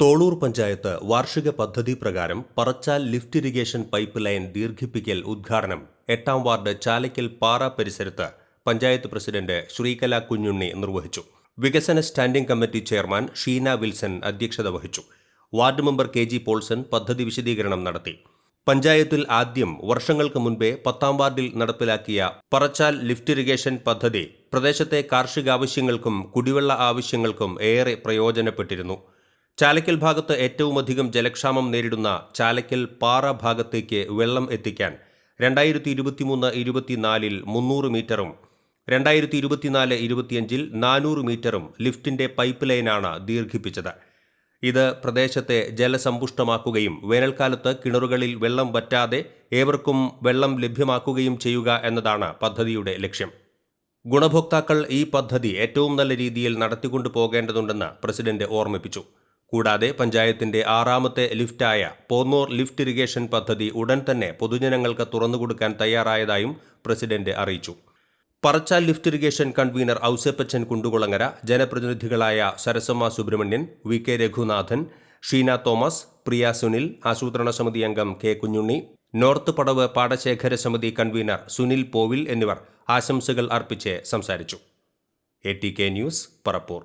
തോളൂർ പഞ്ചായത്ത് വാർഷിക പദ്ധതി പ്രകാരം പറച്ചാൽ ലിഫ്റ്റ് ഇറിഗേഷൻ പൈപ്പ് ലൈൻ ദീർഘിപ്പിക്കൽ ഉദ്ഘാടനം. എട്ടാം വാർഡ് ചാലയ്ക്കൽ പാറ പരിസരത്ത് പഞ്ചായത്ത് പ്രസിഡന്റ് ശ്രീകല കുഞ്ഞുണ്ണി നിർവഹിച്ചു. വികസന standing committee chairman Sheena Wilson അധ്യക്ഷത വഹിച്ചു. Ward member K G Paulson പദ്ധതി വിശദീകരണം നടത്തി. പഞ്ചായത്തിൽ ആദ്യം വർഷങ്ങൾക്ക് മുൻപേ പത്താം വാർഡിൽ നടപ്പിലാക്കിയ പറച്ചാൽ ലിഫ്റ്റ് ഇറിഗേഷൻ പദ്ധതി പ്രദേശത്തെ കാർഷിക ആവശ്യങ്ങൾക്കും കുടിവെള്ള ആവശ്യങ്ങൾക്കും ഏറെ പ്രയോജനപ്പെട്ടിരുന്നു. ചാലക്കൽ ഭാഗത്ത് ഏറ്റവുമധികം ജലക്ഷാമം നേരിടുന്ന ചാലക്കൽ പാറ ഭാഗത്തേക്ക് വെള്ളം എത്തിക്കാൻ രണ്ടായിരത്തി ഇരുപത്തിമൂന്ന് ഇരുപത്തിനാലിൽ മുന്നൂറ് മീറ്ററും രണ്ടായിരത്തി ഇരുപത്തിനാല് ഇരുപത്തിയഞ്ചിൽ നാനൂറ് മീറ്ററും ലിഫ്റ്റിന്റെ പൈപ്പ് ലൈനാണ് ദീർഘിപ്പിച്ചത്. ഇത് പ്രദേശത്തെ ജലസമ്പുഷ്ടമാക്കുകയും വേനൽക്കാലത്ത് കിണറുകളിൽ വെള്ളം വറ്റാതെ ഏവർക്കും വെള്ളം ലഭ്യമാക്കുകയും ചെയ്യുക എന്നതാണ് പദ്ധതിയുടെ ലക്ഷ്യം. ഗുണഭോക്താക്കൾ ഈ പദ്ധതി ഏറ്റവും നല്ല രീതിയിൽ നടത്തിക്കൊണ്ടു പോകേണ്ടതുണ്ടെന്ന് പ്രസിഡന്റ് ഓർമ്മിപ്പിച്ചു. കൂടാതെ പഞ്ചായത്തിന്റെ ആറാമത്തെ ലിഫ്റ്റായ പോന്നൂർ ലിഫ്റ്റ് ഇറിഗേഷൻ പദ്ധതി ഉടൻ തന്നെ പൊതുജനങ്ങൾക്ക് തുറന്നുകൊടുക്കാൻ തയ്യാറായതായും പ്രസിഡന്റ് അറിയിച്ചു. പറച്ചാൽ lift irrigation convener Ouseppachan Kundukulangara ജനപ്രതിനിധികളായ Sarasamma Subramanian V K Raghunathan Sheena Thomas Priya Sunil ആസൂത്രണ സമിതി അംഗം കെ കുഞ്ഞുണ്ണി നോർത്ത് പടവ് പാടശേഖര സമിതി കൺവീനർ സുനിൽ പോവിൽ എന്നിവർ ആശംസകൾ അർപ്പിച്ച് സംസാരിച്ചു. A T K news Parappur.